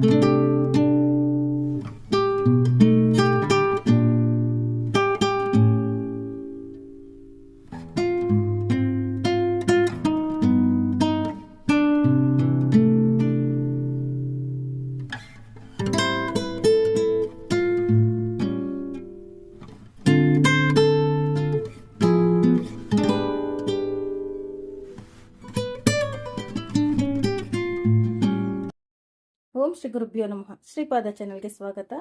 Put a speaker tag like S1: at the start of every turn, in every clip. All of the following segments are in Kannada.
S1: Thank you. ಓಂ ಶ್ರೀ ಗುರುಭ್ಯೋ ನಮಃ. ಶ್ರೀಪಾದ ಚಾನಲ್ಗೆ ಸ್ವಾಗತ.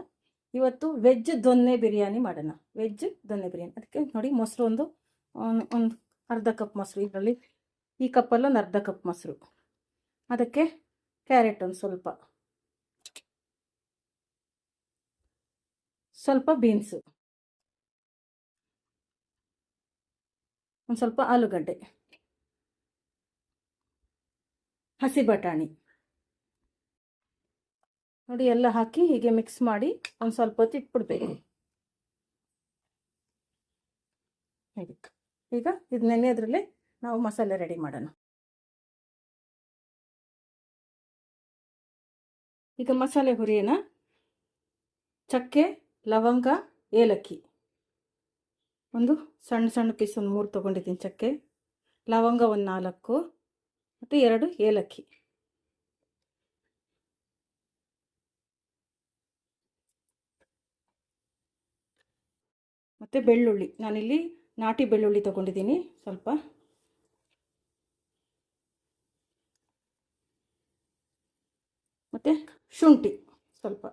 S1: ಇವತ್ತು ವೆಜ್ ದೊನ್ನೆ ಬಿರಿಯಾನಿ ಮಾಡೋಣ. ವೆಜ್ ದೊನ್ನೆ ಬಿರಿಯಾನಿ. ಅದಕ್ಕೆ ನೋಡಿ ಮೊಸರು ಒಂದು ಒಂದು ಅರ್ಧ ಕಪ್ ಮೊಸರು ಇದರಲ್ಲಿ. ಈ ಕಪ್ಪಲ್ಲಿ ಒಂದು ಅರ್ಧ ಕಪ್ ಮೊಸರು. ಅದಕ್ಕೆ ಕ್ಯಾರೆಟ್ ಒಂದು ಸ್ವಲ್ಪ. ಸ್ವಲ್ಪ ಬೀನ್ಸು. ಒಂದು ಸ್ವಲ್ಪ ಆಲೂಗಡ್ಡೆ. ಹಸಿ ಬಟಾಣಿ. ನೋಡಿ ಎಲ್ಲ ಹಾಕಿ ಹೀಗೆ ಮಿಕ್ಸ್ ಮಾಡಿ ಒಂದು ಸ್ವಲ್ಪ ಹೊತ್ತು ಇಟ್ಬಿಡ್ಬೇಕು. ಈಗ ಇದು ನೆನೆಯೋದ್ರಲ್ಲಿ ನಾವು ಮಸಾಲೆ ರೆಡಿ ಮಾಡೋಣ. ಈಗ ಮಸಾಲೆ ಹುರಿಯೋಣ. ಚಕ್ಕೆ, ಲವಂಗ, ಏಲಕ್ಕಿ. ಒಂದು ಸಣ್ಣ ಸಣ್ಣ ಪೀಸ್ ಒಂದು ಮೂರು ತೊಗೊಂಡಿದ್ದೀನಿ ಚಕ್ಕೆ. ಲವಂಗ ಒಂದು ನಾಲ್ಕು. ಮತ್ತು ಎರಡು ಏಲಕ್ಕಿ. ಮತ್ತು ಬೆಳ್ಳುಳ್ಳಿ. ನಾನಿಲ್ಲಿ ನಾಟಿ ಬೆಳ್ಳುಳ್ಳಿ ತೊಗೊಂಡಿದ್ದೀನಿ. ಸ್ವಲ್ಪ. ಮತ್ತು ಶುಂಠಿ ಸ್ವಲ್ಪ.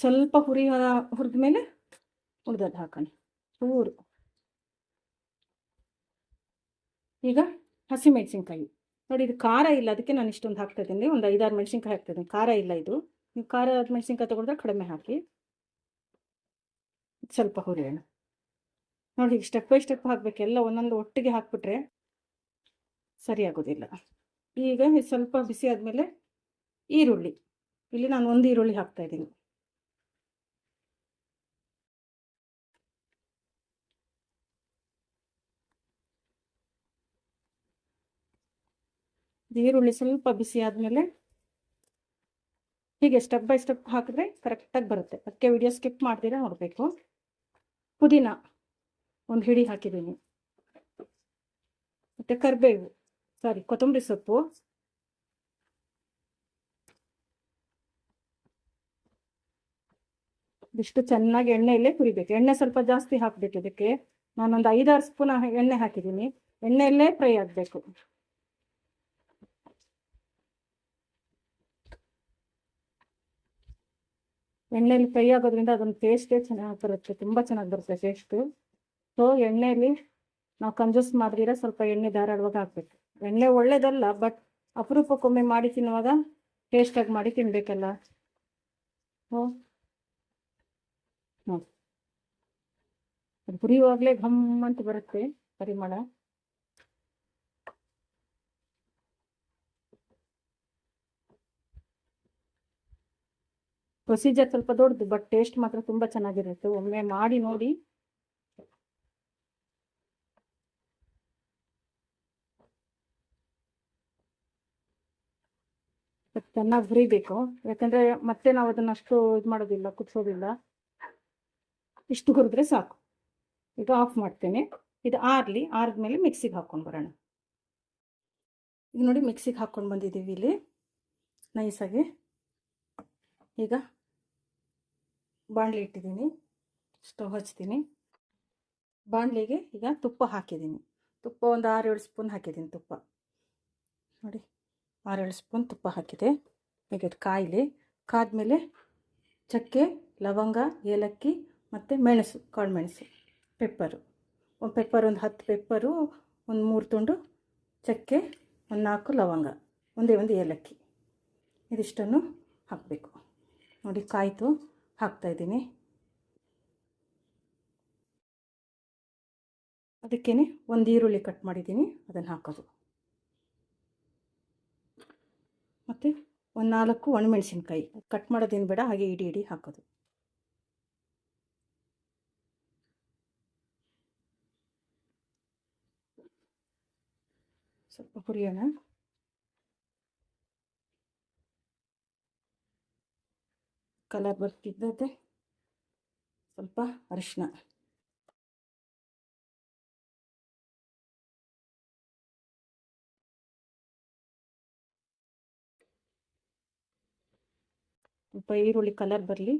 S1: ಸ್ವಲ್ಪ ಹುರಿ ಹುರಿದ ಮೇಲೆ ಉಳ್ದದ್ದು ಹಾಕೋಣ. ಚೂರು. ಈಗ ಹಸಿಮೆಣಸಿನ್ಕಾಯಿ. ನೋಡಿ, ಇದು ಖಾರ ಇಲ್ಲ, ಅದಕ್ಕೆ ನಾನು ಇಷ್ಟೊಂದು ಹಾಕ್ತಾ ಇದ್ದೀನಿ. ಒಂದು ಐದಾರು ಮೆಣಸಿನ್ಕಾಯಿ ಹಾಕ್ತಾ ಇದ್ದೀನಿ. ಖಾರ ಇಲ್ಲ ಇದು. ನೀವು ಖಾರ ಮೆಣಸಿನ್ಕಾಯಿ ತೊಗೊಂಡ್ರೆ ಕಡಿಮೆ ಹಾಕಿ. ಸ್ವಲ್ಪ ಹುರಿಯೋಣ. ನೋಡಿ ಸ್ಟೆಪ್ ಬೈ ಸ್ಟೆಪ್ ಹಾಕಬೇಕು. ಎಲ್ಲ ಒಂದೊಂದು ಒಟ್ಟಿಗೆ ಹಾಕ್ಬಿಟ್ರೆ ಸರಿಯಾಗೋದಿಲ್ಲ ಈಗ ಸ್ವಲ್ಪ ಬಿಸಿ ಆದಮೇಲೆ ಈರುಳ್ಳಿ. ಇಲ್ಲಿ ನಾನು ಒಂದು ಈರುಳ್ಳಿ ಹಾಕ್ತಾ ಇದ್ದೀನಿ. ಈರುಳ್ಳಿ ಸ್ವಲ್ಪ ಬಿಸಿ ಆದಮೇಲೆ ಹೀಗೆ ಸ್ಟೆಪ್ ಬೈ ಸ್ಟೆಪ್ ಹಾಕಿದ್ರೆ ಕರೆಕ್ಟಾಗಿ ಬರುತ್ತೆ. ಅದಕ್ಕೆ ವಿಡಿಯೋ ಸ್ಕಿಪ್ ಮಾಡ್ತೀರಾ ನೋಡಬೇಕು. ಪುದೀನ ಒಂದು ಹಿಡಿ ಹಾಕಿದ್ದೀನಿ. ಮತ್ತು ಕರಿಬೇವು ಸಾರಿ ಕೊತ್ತಂಬರಿ ಸೊಪ್ಪು. ಇದಿಷ್ಟು ಚೆನ್ನಾಗಿ ಎಣ್ಣೆಯಲ್ಲೇ ಕುರಿಬೇಕು ಎಣ್ಣೆ ಸ್ವಲ್ಪ ಜಾಸ್ತಿ ಹಾಕಬೇಕು ಇದಕ್ಕೆ. ನಾನೊಂದು ಐದಾರು ಸ್ಪೂನ್ ಎಣ್ಣೆ ಹಾಕಿದ್ದೀನಿ. ಎಣ್ಣೆಯಲ್ಲೇ ಫ್ರೈ ಆಗಬೇಕು. ಎಣ್ಣೆಯಲ್ಲಿ ಫ್ರೈ ಆಗೋದ್ರಿಂದ ಅದೊಂದು ಟೇಸ್ಟೇ ಚೆನ್ನಾಗಿ ಬರುತ್ತೆ, ತುಂಬ ಚೆನ್ನಾಗಿ ಬರುತ್ತೆ ಟೇಸ್ಟು ಸೊ ಎಣ್ಣೆಯಲ್ಲಿ ನಾವು ಕಂಜೂಸ್ ಮಾಡಿದ್ರೆ ಸ್ವಲ್ಪ ಎಣ್ಣೆ ಧಾರಾಳವಾಗಿ ಹಾಕ್ಬೇಕು. ಎಣ್ಣೆ ಒಳ್ಳೇದಲ್ಲ ಬಟ್ ಅಪರೂಪಕ್ಕೊಮ್ಮೆ ಮಾಡಿ ತಿನ್ನುವಾಗ ಟೇಸ್ಟಾಗಿ ಮಾಡಿ ತಿನ್ನಬೇಕಲ್ಲ ಹೋ ಹ್ಞೂ ಹುರಿಯುವಾಗಲೇ ಘಮ್ ಅಂತ ಬರುತ್ತೆ, ಪರಿಮಳ. ಪ್ರೊಸೀಜರ್ ಸ್ವಲ್ಪ ದೊಡ್ಡದು ಬಟ್ ಟೇಸ್ಟ್ ಮಾತ್ರ ತುಂಬಾ ಚೆನ್ನಾಗಿರುತ್ತೆ. ಒಮ್ಮೆ ಮಾಡಿ ನೋಡಿ. ಚೆನ್ನಾಗಿ ಹುರಿಬೇಕು. ಯಾಕಂದ್ರೆ ಮತ್ತೆ ನಾವು ಅದನ್ನ ಅಷ್ಟು ಇದು ಮಾಡೋದಿಲ್ಲ, ಕುದಿಸೋದಿಲ್ಲ. ಇಷ್ಟು ಹುರಿದ್ರೆ ಸಾಕು. ಈಗ ಆಫ್ ಮಾಡ್ತೇನೆ. ಇದು ಆರಲಿ, ಆರಿದ್ಮೇಲೆ ಮಿಕ್ಸಿಗೆ ಹಾಕ್ಕೊಂಡು ಬರೋಣ. ಈಗ ನೋಡಿ ಮಿಕ್ಸಿಗೆ ಹಾಕ್ಕೊಂಡು ಬಂದಿದ್ದೀವಿ ಇಲ್ಲಿ. ನೈಸಾಗಿ ಈಗ ಬಾಣಲಿ ಇಟ್ಟಿದ್ದೀನಿ. ಸ್ಟವ್ ಹಚ್ತೀನಿ. ಬಾಣಲಿಗೆ ಈಗ ತುಪ್ಪ ಹಾಕಿದ್ದೀನಿ. ತುಪ್ಪ ಒಂದು ಆರೇಳು ಸ್ಪೂನ್ ಹಾಕಿದ್ದೀನಿ ತುಪ್ಪ. ನೋಡಿ ಆರೇಳು ಸ್ಪೂನ್ ತುಪ್ಪ ಹಾಕಿದೆ. ಈಗ ಕಾಯಿಲಿ. ಕಾದ್ಮೇಲೆ ಚಕ್ಕೆ, ಲವಂಗ, ಏಲಕ್ಕಿ ಮತ್ತು ಮೆಣಸು ಕಾಳು ಮೆಣಸು ಪೆಪ್ಪರು. ಒಂದು ಪೆಪ್ಪರ್, ಒಂದು ಹತ್ತು ಪೆಪ್ಪರು, ಒಂದು ಮೂರು ತುಂಡು ಚಕ್ಕೆ, ಒಂದು ನಾಲ್ಕು ಲವಂಗ, ಒಂದೇ ಒಂದು ಏಲಕ್ಕಿ. ಇದಿಷ್ಟನ್ನು ಹಾಕಬೇಕು. ನೋಡಿ, ಕಾಯಿತು. ಹಾಕ್ತಾಯಿದ್ದೀನಿ ಅದಕ್ಕೇ ಒಂದು ಈರುಳ್ಳಿ ಕಟ್ ಮಾಡಿದ್ದೀನಿ. ಅದನ್ನು ಹಾಕೋದು. ಮತ್ತು ಒಂದು ನಾಲ್ಕು ಒಣಮೆಣಸಿನ್ಕಾಯಿ. ಕಟ್ ಮಾಡೋದೇನು ಬೇಡ, ಹಾಗೆ ಇಡಿ ಇಡಿ ಹಾಕೋದು. ಸ್ವಲ್ಪ ಹುರಿಯೋಣ. ಕಲರ್ ಬರ್ತಿದ್ದತೆ ಸ್ವಲ್ಪ ಅರಿಶಿನ. ಸ್ವಲ್ಪ ಈರುಳ್ಳಿ ಕಲರ್ ಬರಲಿ.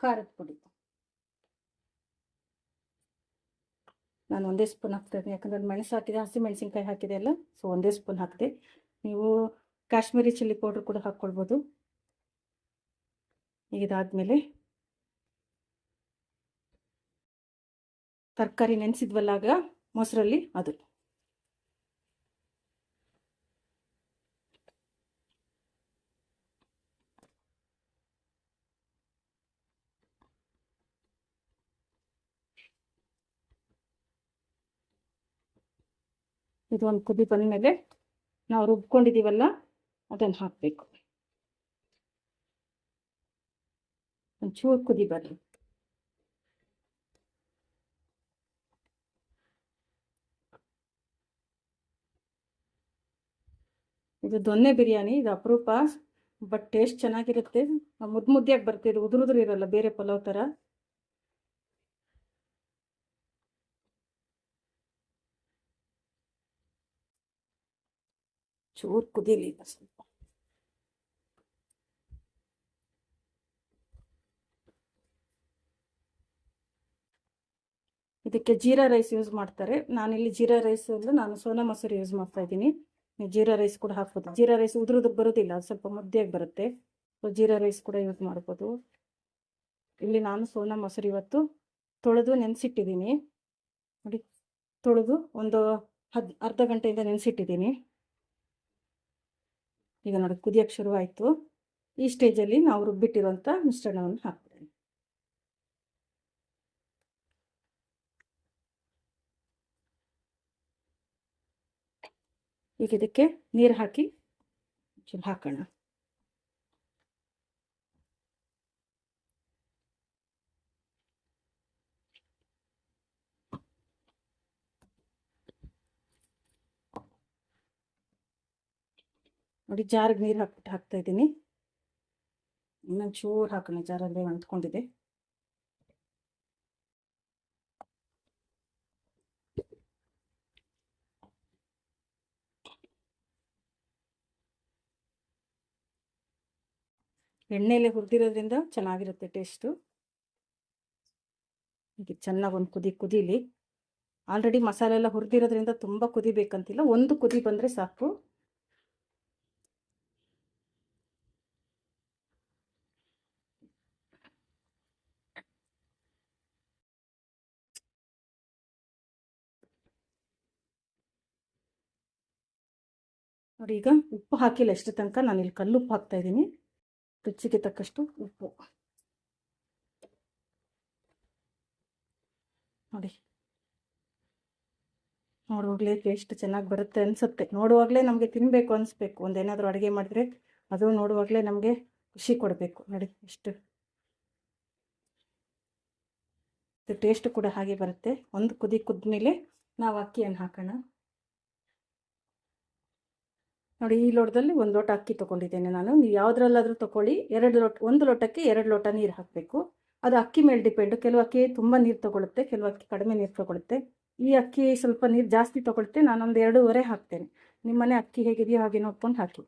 S1: ಖಾರದ ಪುಡಿ. ನಾನು ಒಂದೇ ಸ್ಪೂನ್ ಹಾಕ್ತೇನೆ. ಯಾಕಂದ್ರೆ ಮೆಣಸು ಹಾಕಿದೆ, ಹಸಿ ಮೆಣಸಿನ್ಕಾಯಿ ಹಾಕಿದೆ ಅಲ್ಲ ಸೊ ಒಂದೇ ಸ್ಪೂನ್ ಹಾಕಿದೆ. ನೀವು ಕಾಶ್ಮೀರಿ ಚಿಲ್ಲಿ ಪೌಡ್ರ್ ಕೂಡ ಹಾಕ್ಕೊಳ್ಬೋದು. ಇದಾದಮೇಲೆ ತರಕಾರಿ ನೆನೆಸಿದ್ವಲ್ಲ ಆಗ ಮೊಸರಲ್ಲಿ ಅದು. ಇದು ಒಂದು ಕುದಿ ಬಂದಮೇಲೆ ನಾವು ರುಬ್ಕೊಂಡಿದ್ದೀವಲ್ಲ ಅದನ್ನು ಹಾಕಬೇಕು. ಒಂಚೂರು ಕುದಿ ಬರಲಿ. ಇದು ದೊನ್ನೆ ಬಿರಿಯಾನಿ, ಇದು ಅಪರೂಪ, ಬಟ್ ಟೇಸ್ಟ್ ಚೆನ್ನಾಗಿರುತ್ತೆ. ಮುದ್ದು ಮುದ್ದೆಯಾಗಿ ಬರುತ್ತೆ ಇದು ಉದುರು ಉದುರು ಇರಲ್ಲ, ಬೇರೆ ಪಲಾವ್ ಥರ ಚೂರು ಕುದೀಲಿ ಸ್ವಲ್ಪ ಇದಕ್ಕೆ ಜೀರಾ ರೈಸ್ ಯೂಸ್ ಮಾಡ್ತಾರೆ. ನಾನಿಲ್ಲಿ ಜೀರಾ ರೈಸ್ ಅಲ್ಲ ನಾನು ಸೋನಾ ಮೊಸರು ಯೂಸ್ ಮಾಡ್ತಾ ಇದ್ದೀನಿ. ನೀವು ಜೀರಾ ರೈಸ್ ಕೂಡ ಹಾಕ್ಬೋದು. ಜೀರಾ ರೈಸ್ ಉದುರು ಉದುರು ಬರೋದಿಲ್ಲ, ಅದು ಸ್ವಲ್ಪ ಮುದ್ದೆಯಾಗಿ ಬರುತ್ತೆ. ಸೊ ಜೀರಾ ರೈಸ್ ಕೂಡ ಯೂಸ್ ಮಾಡ್ಬೋದು. ಇಲ್ಲಿ ನಾನು ಸೋನಾ ಮೊಸರು ಇವತ್ತು ತೊಳೆದು ನೆನೆಸಿಟ್ಟಿದ್ದೀನಿ. ನೋಡಿ, ತೊಳೆದು ಒಂದು ಹದ್, ಅರ್ಧ ಗಂಟೆಯಿಂದ ನೆನೆಸಿಟ್ಟಿದ್ದೀನಿ. ಈಗ ನೋಡಿ ಕುದಿಯಕ್ಕೆ ಶುರುವಾಯಿತು ಈ ಸ್ಟೇಜಲ್ಲಿ ನಾವು ರುಬ್ಬಿಟ್ಟಿರುವಂಥ ಮಿಶ್ರಣವನ್ನು ಹಾಕ್ಬಿಡೋಣ ಈಗ ಇದಕ್ಕೆ ನೀರು ಹಾಕಿ ಹಾಕೋಣ. ನೋಡಿ ಜಾರಿಗೆ ನೀರು ಹಾಕ್ಬಿಟ್ಟು ಹಾಕ್ತಾ ಇದ್ದೀನಿ. ಇನ್ನೊಂದು ಚೂರು ಹಾಕೋಣ, ಜಾರಲ್ಲಿ ಅಂತ್ಕೊಂಡಿದೆ ಎಣ್ಣೆಲೆ ಹುರಿದಿರೋದ್ರಿಂದ ಚೆನ್ನಾಗಿರುತ್ತೆ ಟೇಸ್ಟು. ಹೀಗೆ ಚೆನ್ನಾಗಿ ಒಂದು ಕುದಿ, ಕುದೀಲಿ. ಆಲ್ರೆಡಿ ಮಸಾಲೆ ಎಲ್ಲ ಹುರಿದಿರೋದ್ರಿಂದ ತುಂಬ ಕುದಿಬೇಕಂತಿಲ್ಲ, ಒಂದು ಕುದಿ ಬಂದರೆ ಸಾಕು. ನೋಡಿ, ಈಗ ಉಪ್ಪು ಹಾಕಿಲ್ಲ ಎಷ್ಟು ತನಕ. ನಾನು ಇಲ್ಲಿ ಕಲ್ಲುಪ್ಪು ಹಾಕ್ತಾ ಇದ್ದೀನಿ. ರುಚಿಗೆ ತಕ್ಕಷ್ಟು ಉಪ್ಪು. ನೋಡಿ. ನೋಡುವಾಗಲೇ ಟೇಸ್ಟ್ ಚೆನ್ನಾಗಿ ಬರುತ್ತೆ ಅನಿಸುತ್ತೆ. ನೋಡುವಾಗಲೇ ನಮಗೆ ತಿನ್ನಬೇಕು ಅನಿಸ್ಬೇಕು. ಒಂದೇನಾದರೂ ಅಡುಗೆ ಮಾಡಿದ್ರೆ ಅದು ನೋಡುವಾಗಲೇ ನಮಗೆ ಖುಷಿ ಕೊಡಬೇಕು. ನೋಡಿ, ಎಷ್ಟು. ಟೇಸ್ಟ್ ಕೂಡ ಹಾಗೆ ಬರುತ್ತೆ. ಒಂದು ಕುದಿ ಕುದ್ಮೇಲೆ ನಾವು ಅಕ್ಕಿಯನ್ನು ಹಾಕೋಣ. ನೋಡಿ, ಈ ಲೋಟದಲ್ಲಿ ಒಂದು ಲೋಟ ಅಕ್ಕಿ ತೊಗೊಂಡಿದ್ದೇನೆ ನಾನು. ನೀವು ಯಾವುದ್ರಲ್ಲಾದರೂ ತೊಗೊಳ್ಳಿ ಎರಡು ಲೋಟ, ಒಂದು ಲೋಟಕ್ಕೆ ಎರಡು ಲೋಟ ನೀರು ಹಾಕಬೇಕು. ಅದು ಅಕ್ಕಿ ಮೇಲೆ ಡಿಪೆಂಡು. ಕೆಲವು ಅಕ್ಕಿ ತುಂಬ ನೀರು ತೊಗೊಳುತ್ತೆ, ಕೆಲವು ಅಕ್ಕಿ ಕಡಿಮೆ ನೀರು ತೊಗೊಳುತ್ತೆ. ಈ ಅಕ್ಕಿ ಸ್ವಲ್ಪ ನೀರು ಜಾಸ್ತಿ ತೊಗೊಳುತ್ತೆ ನಾನೊಂದು ಎರಡೂವರೆ ಹಾಕ್ತೇನೆ. ನಿಮ್ಮನೆ ಅಕ್ಕಿ ಹೇಗಿದೆಯೋ ಹಾಗೆ ನೋಡ್ಕೊಂಡು ಹಾಕಿ.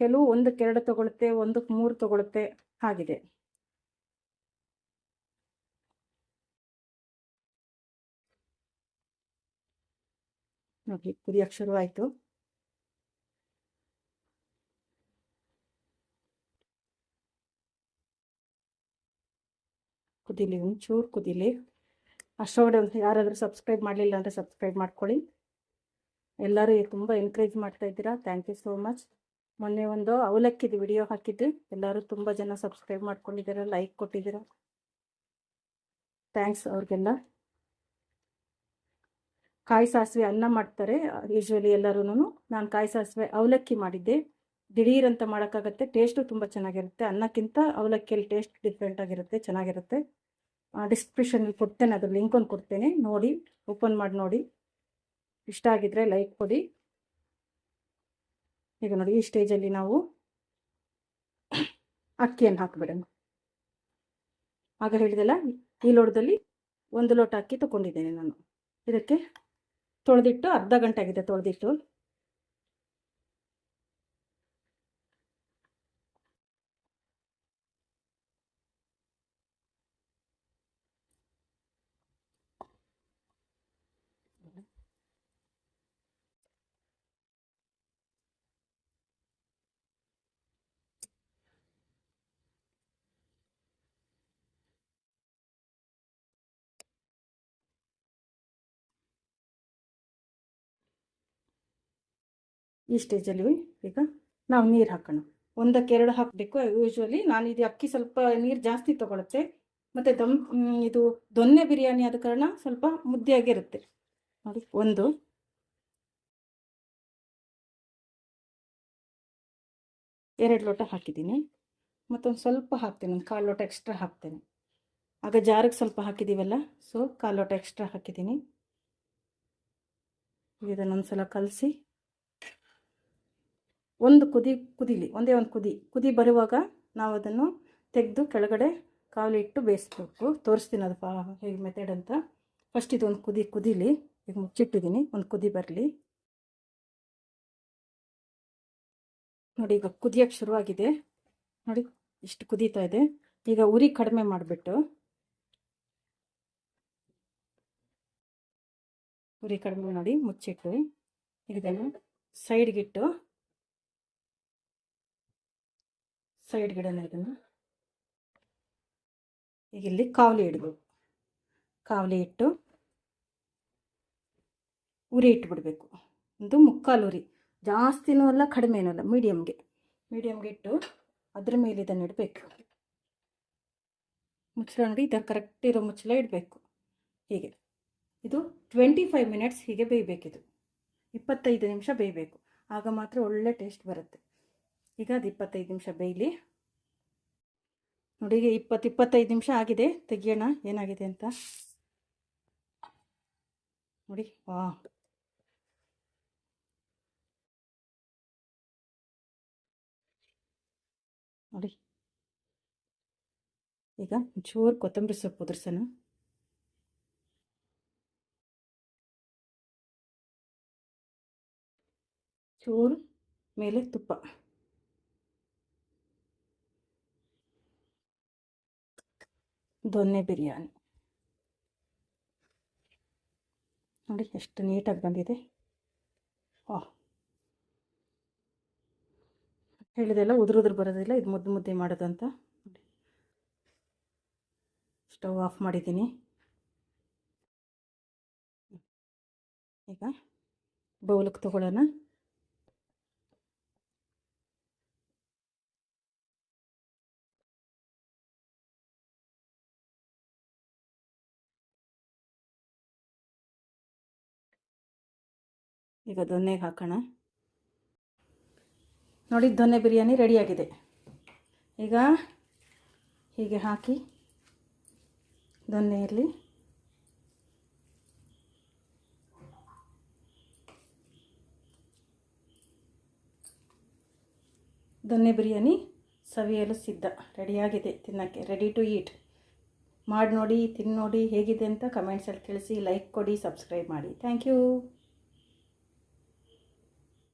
S1: ಕೆಲವು ಒಂದಕ್ಕೆ ಎರಡು ತೊಗೊಳುತ್ತೆ, ಒಂದಕ್ಕೆ ಮೂರು ತೊಗೊಳುತ್ತೆ, ಹಾಗಿದೆ. ನೋಡಿ ಕುದಿಯಕ್ಕೆ ಶುರುವಾಯಿತು. ಕುದೀಲಿ ಒಂಚೂರು ಕುದೀಲಿ ಒಂದು ಯಾರಾದರೂ ಸಬ್ಸ್ಕ್ರೈಬ್ ಮಾಡಲಿಲ್ಲ ಅಂದರೆ ಸಬ್ಸ್ಕ್ರೈಬ್ ಮಾಡ್ಕೊಳ್ಳಿ. ಎಲ್ಲರೂ ತುಂಬ ಎನ್ಕರೇಜ್ ಮಾಡ್ತಾ ಇದ್ದೀರಾ. ಥ್ಯಾಂಕ್ ಯು ಸೋ ಮಚ್ ಮೊನ್ನೆ ಒಂದು ಅವಲಕ್ಕಿದು ವಿಡಿಯೋ ಹಾಕಿದ್ದು. ಎಲ್ಲರೂ ತುಂಬ ಜನ ಸಬ್ಸ್ಕ್ರೈಬ್ ಮಾಡ್ಕೊಂಡಿದ್ದೀರಾ ಲೈಕ್ ಕೊಟ್ಟಿದ್ದೀರಾ. ಥ್ಯಾಂಕ್ಸ್ ಅವ್ರಿಗೆಲ್ಲ. ಕಾಯಿ ಸಾಸಿವೆ ಅನ್ನ ಮಾಡ್ತಾರೆ ಯೂಶ್ವಲಿ ಎಲ್ಲರೂ ನಾನು ಕಾಯಿ ಸಾಸಿವೆ ಅವಲಕ್ಕಿ ಮಾಡಿದ್ದೆ. ದಿಢೀರ್ ಅಂತ ಮಾಡೋಕ್ಕಾಗತ್ತೆ ಟೇಸ್ಟು ತುಂಬ ಚೆನ್ನಾಗಿರುತ್ತೆ. ಅನ್ನಕ್ಕಿಂತ ಅವಲಕ್ಕಿಯಲ್ಲಿ ಟೇಸ್ಟ್ ಡಿಫ್ರೆಂಟ್ ಆಗಿರುತ್ತೆ, ಚೆನ್ನಾಗಿರುತ್ತೆ. ಡಿಸ್ಕ್ರಿಪ್ಷನಲ್ಲಿ ಕೊಡ್ತೇನೆ, ಅದ್ರ ಲಿಂಕ್ ಒಂದು ಕೊಡ್ತೇನೆ, ನೋಡಿ ಓಪನ್ ಮಾಡಿ ನೋಡಿ. ಇಷ್ಟ ಆಗಿದ್ರೆ ಲೈಕ್ ಕೊಡಿ. ಈಗ ನೋಡಿ, ಈ ಸ್ಟೇಜಲ್ಲಿ ನಾವು ಅಕ್ಕಿಯನ್ನು ಹಾಕಿಬಿಡೋಣ. ಆಗ ಹೇಳಿದೆಲ್ಲ, ಈ ಲೋಟದಲ್ಲಿ ಒಂದು ಲೋಟ ಅಕ್ಕಿ ತಗೊಂಡಿದ್ದೇನೆ ನಾನು. ಇದಕ್ಕೆ ತೊಳೆದಿಟ್ಟು ಅರ್ಧ ಗಂಟೆ ಆಗಿದೆ ತೊಳೆದಿಟ್ಟು. ಈ ಸ್ಟೇಜಲ್ಲಿ ಈಗ ನಾವು ನೀರು ಹಾಕೋಣ. ಒಂದಕ್ಕೆ ಎರಡು ಹಾಕಬೇಕು ಯೂಶ್ವಲಿ ನಾನು ಇದು ಅಕ್ಕಿ ಸ್ವಲ್ಪ ನೀರು ಜಾಸ್ತಿ ತಗೊಳುತ್ತೆ. ಮತ್ತು ದಮ್ ಇದು ದೊನ್ನೆ ಬಿರಿಯಾನಿ ಆದ ಕಾರಣ ಸ್ವಲ್ಪ ಮುದ್ದೆಯಾಗಿರುತ್ತೆ. ನೋಡಿ, ಒಂದು. ಎರಡು ಲೋಟ ಹಾಕಿದ್ದೀನಿ. ಮತ್ತೊಂದು ಸ್ವಲ್ಪ ಹಾಕ್ತೇನೆ, ಒಂದು ಕಾಲು ಲೋಟ ಎಕ್ಸ್ಟ್ರಾ ಹಾಕ್ತೇನೆ. ಆಗ ಜಾರಿಗೆ ಸ್ವಲ್ಪ ಹಾಕಿದ್ದೀವಲ್ಲ ಸೊ ಕಾಲು ಲೋಟ ಎಕ್ಸ್ಟ್ರಾ ಹಾಕಿದ್ದೀನಿ ಇದನ್ನೊಂದು ಸಲ ಕಲಸಿ ಒಂದು ಕುದಿ, ಕುದಿಲಿ, ಒಂದೇ ಒಂದು ಕುದಿ ಕುದಿ ಬರುವಾಗ ನಾವು ಅದನ್ನು ತೆಗೆದು ಕೆಳಗಡೆ ಕಾವಲಿ ಇಟ್ಟು ಬೇಯಿಸ್ಬೇಕು. ತೋರಿಸ್ತೀನಿ ಅದು ಪಾ, ಹೇಗೆ ಮೆಥಡ್ ಅಂತ. ಫಸ್ಟ್ ಇದು ಒಂದು ಕುದಿ, ಕುದೀಲಿ. ಈಗ ಮುಚ್ಚಿಟ್ಟಿದ್ದೀನಿ. ಒಂದು ಕುದಿ ಬರಲಿ. ನೋಡಿ, ಈಗ ಕುದಿಯೋಕ್ಕೆ ಶುರುವಾಗಿದೆ. ನೋಡಿ, ಇಷ್ಟು ಕುದೀತಾ ಇದೆ. ಈಗ ಉರಿ ಕಡಿಮೆ ಮಾಡಿಬಿಟ್ಟು ಉರಿ ಕಡಿಮೆ ಮಾಡಿ ಮುಚ್ಚಿಟ್ಟು ಇದನ್ನು ಸೈಡ್ಗಿಟ್ಟು ಸೈಡ್ಗಿಡೋಣ ಇದನ್ನು ಈಗ ಇಲ್ಲಿ ಕಾವಲಿ ಇಡಬೇಕು. ಕಾವಲಿ ಇಟ್ಟು ಉರಿ ಇಟ್ಬಿಡ್ಬೇಕು. ಒಂದು ಮುಕ್ಕಾಲು ಉರಿ. ಜಾಸ್ತಿನೂ ಅಲ್ಲ, ಕಡಿಮೆನೂ ಅಲ್ಲ ಮೀಡಿಯಮ್ಗೆ ಮೀಡಿಯಮ್ಗೆ ಇಟ್ಟು ಅದ್ರ ಮೇಲೆ ಇದನ್ನು ಇಡಬೇಕು. ಮುಚ್ಚಳ ನೋಡಿ ಇದರ ಕರೆಕ್ಟ್ ಇರೋ ಮುಚ್ಚಳ ಇಡಬೇಕು. ಹೀಗೆ. ಇದು ಟ್ವೆಂಟಿ ಫೈವ್ ಮಿನಿಟ್ಸ್ ಹೀಗೆ ಬೇಯಬೇಕಿದು. ಇಪ್ಪತ್ತೈದು ನಿಮಿಷ ಬೇಯಬೇಕು. ಆಗ ಮಾತ್ರ ಒಳ್ಳೆ ಟೇಸ್ಟ್ ಬರುತ್ತೆ. ಈಗ ಅದು ಇಪ್ಪತ್ತೈದು ನಿಮಿಷ ಬೇಯಲಿ. ನೋಡಿ, ಈಗ ಇಪ್ಪತ್ತು ಇಪ್ಪತ್ತೈದು ನಿಮಿಷ ಆಗಿದೆ. ತೆಗಿಯೋಣ, ಏನಾಗಿದೆ ಅಂತ. ನೋಡಿ, ವಾ. ನೋಡಿ. ಈಗ ಚೂರು ಕೊತ್ತಂಬರಿ ಸೊಪ್ಪು ಉದುರ್ಸೋಣ ಚೂರು ಮೇಲೆ ತುಪ್ಪ. ದೊನ್ನೆ ಬಿರಿಯಾನಿ. ನೋಡಿ ಎಷ್ಟು ನೀಟಾಗಿ ಬಂದಿದೆ. ಓಹ್ ಹೇಳಿದೆಲ್ಲ ಉದುರು ಉದುರು ಬರೋದಿಲ್ಲ, ಇದು ಮುದ್ದೆ ಮುದ್ದೆ ಮಾಡೋದಂತ. ಸ್ಟವ್ ಆಫ್ ಮಾಡಿದ್ದೀನಿ. ಈಗ ಬೌಲಕ್ಕೆ ತಗೊಳ್ಳೋಣ. ಈಗ ದೊನ್ನೆಗೆ ಹಾಕೋಣ. ನೋಡಿ, ದೊನ್ನೆ ಬಿರಿಯಾನಿ ರೆಡಿಯಾಗಿದೆ. ಈಗ ಹೀಗೆ ಹಾಕಿ ದೊನ್ನೆಯಲ್ಲಿ ದೊನ್ನೆ ಬಿರಿಯಾನಿ ಸವಿಯಲು ಸಿದ್ಧ, ರೆಡಿಯಾಗಿದೆ ತಿನ್ನೋಕ್ಕೆ ರೆಡಿ ಟು ಈಟ್ ಮಾಡಿ ನೋಡಿ ತಿನ್ನೋಡಿ ಹೇಗಿದೆ ಅಂತ ಕಮೆಂಟ್ಸಲ್ಲಿ ತಿಳಿಸಿ, ಲೈಕ್ ಕೊಡಿ, ಸಬ್ಸ್ಕ್ರೈಬ್ ಮಾಡಿ. Thank you.